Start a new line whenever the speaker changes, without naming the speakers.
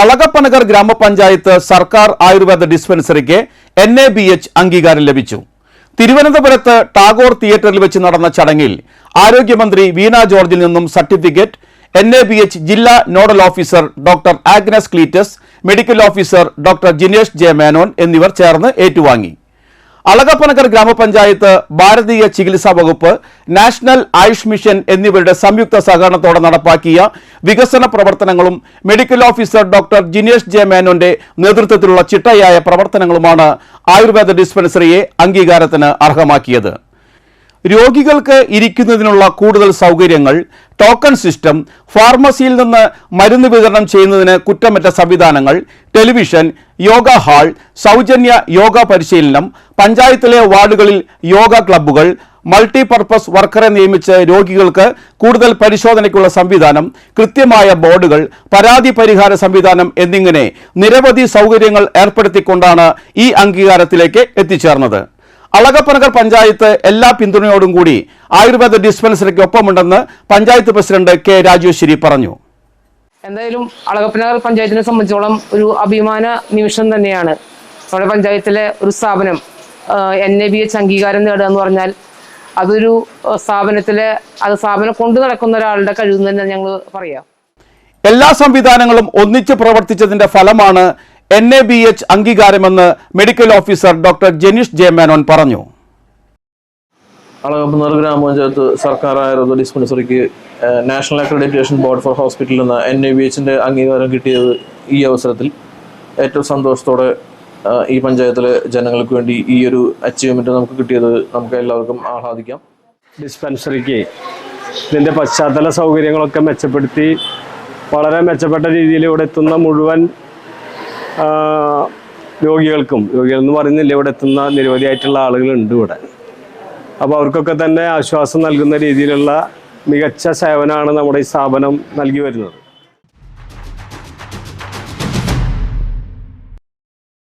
അളകപ്പനഗർ ഗ്രാമപഞ്ചായത്ത് സർക്കാർ ആയുർവേദ ഡിസ്പെൻസറിക്ക് എൻ എ ബി എച്ച് അംഗീകാരം ലഭിച്ചു. തിരുവനന്തപുരത്ത് ടാഗോർ തിയേറ്ററിൽ വെച്ച് നടന്ന ചടങ്ങിൽ ആരോഗ്യമന്ത്രി വീണ ജോർജിൽ നിന്നും certificate N A B H ജില്ലാ nodal officer doctor Agnes Cleetus medical officer doctor Jinesh J Menon എന്നിവർ ചേർന്ന് ഏറ്റുവാങ്ങി. അളകപ്പനഗർ ഗ്രാമപഞ്ചായത്ത് ഭാരതീയ ചികിത്സാ വകുപ്പ് നാഷണൽ ആയുഷ് മിഷൻ എന്നിവരുടെ സംയുക്ത സഹകരണത്തോടെ നടപ്പാക്കിയ വികസന പ്രവർത്തനങ്ങളും medical officer doctor Jinesh J മേനോന്റെ നേതൃത്വത്തിലുള്ള ചിട്ടയായ പ്രവർത്തനങ്ങളുമാണ് ആയുർവേദ ഡിസ്പെൻസറിയെ അംഗീകാരത്തിന് അർഹമാക്കിയത്. രോഗികൾക്ക് ഇരിക്കുന്നതിനുള്ള കൂടുതൽ സൗകര്യങ്ങൾ ടോക്കൺ സിസ്റ്റം ഫാർമസിയിൽ നിന്ന് മരുന്ന് വിതരണം ചെയ്യുന്നതിന് കുറ്റമറ്റ സംവിധാനങ്ങൾ ടെലിവിഷൻ യോഗ ഹാൾ സൗജന്യ യോഗ പരിശീലനം പഞ്ചായത്തിലെ വാർഡുകളിൽ യോഗ ക്ലബ്ബുകൾ മൾട്ടിപർപ്പസ് വർക്കറെ നിയമിച്ച് രോഗികൾക്ക് കൂടുതൽ പരിശോധനയ്ക്കുള്ള സംവിധാനം കൃത്യമായ ബോർഡുകൾ പരാതി പരിഹാര സംവിധാനം എന്നിങ്ങനെ നിരവധി സൗകര്യങ്ങൾ ഏർപ്പെടുത്തിക്കൊണ്ടാണ് ഈ അംഗീകാരത്തിലേക്ക് എത്തിച്ചേർന്നത്. അളകപ്പനഗർ പഞ്ചായത്ത് എല്ലാ പിന്തുണയോടും കൂടി ആയുർവേദ ഡിസ്പെൻസറിക്ക് ഒപ്പമുണ്ടെന്ന് പഞ്ചായത്ത് പ്രസിഡന്റ് കെ രാജേശ്വരി പറഞ്ഞു.
എന്തായാലും അളകപ്പനഗർ പഞ്ചായത്തിനെ സംബന്ധിച്ചോളം ഒരു അഭിമാന നിമിഷം തന്നെയാണ്. നമ്മുടെ പഞ്ചായത്തിലെ ഒരു സ്ഥാപനം എൻ എ ബി എച്ച് അംഗീകാരം നേടുക എന്ന് പറഞ്ഞാൽ അതൊരു സ്ഥാപനത്തിലെ അത് സ്ഥാപനം കൊണ്ടു നടക്കുന്ന ഒരാളുടെ കഴിവ് തന്നെ ഞങ്ങൾ പറയാം.
എല്ലാ സംവിധാനങ്ങളും ഒന്നിച്ച് പ്രവർത്തിച്ചതിന്റെ ഫലമാണ് N A B H അംഗീകാരമെന്ന് medical officer doctor Jenish J Menon പറഞ്ഞു.
അളകപ്പന്നൂർ ഗ്രാമപഞ്ചായത്ത് സർക്കാർ ആയുർവേദ ഡിസ്പെൻസറിക്ക് നാഷണൽ അക്രഡിറ്റേഷൻ ബോർഡ് ഫോർ ഹോസ്പിറ്റലിൽ നിന്ന് എൻ എ ബി എച്ചിന്റെ അംഗീകാരം കിട്ടിയത് ഈ അവസരത്തിൽ. ഏറ്റവും സന്തോഷത്തോടെ ഈ പഞ്ചായത്തിലെ ജനങ്ങൾക്ക് വേണ്ടി ഈ ഒരു അച്ചീവ്മെന്റ് നമുക്ക് കിട്ടിയത് നമുക്ക് എല്ലാവർക്കും ആഹ്ലാദിക്കാം.
ഡിസ്പെൻസറിക്ക് ഇതിന്റെ പശ്ചാത്തല സൗകര്യങ്ങളൊക്കെ മെച്ചപ്പെടുത്തി വളരെ മെച്ചപ്പെട്ട രീതിയിൽ ഇവിടെ എത്തുന്ന മുഴുവൻ രോഗികൾക്കും രോഗികൾ എന്ന് പറയുന്നില്ല ഇവിടെ എത്തുന്ന നിരവധിയായിട്ടുള്ള ആളുകളുണ്ട് ഇവിടെ. അപ്പോൾ അവർക്കൊക്കെ തന്നെ ആശ്വാസം നൽകുന്ന രീതിയിലുള്ള മികച്ച സേവനമാണ് നമ്മുടെ ഈ സ്ഥാപനം നൽകി വരുന്നത്.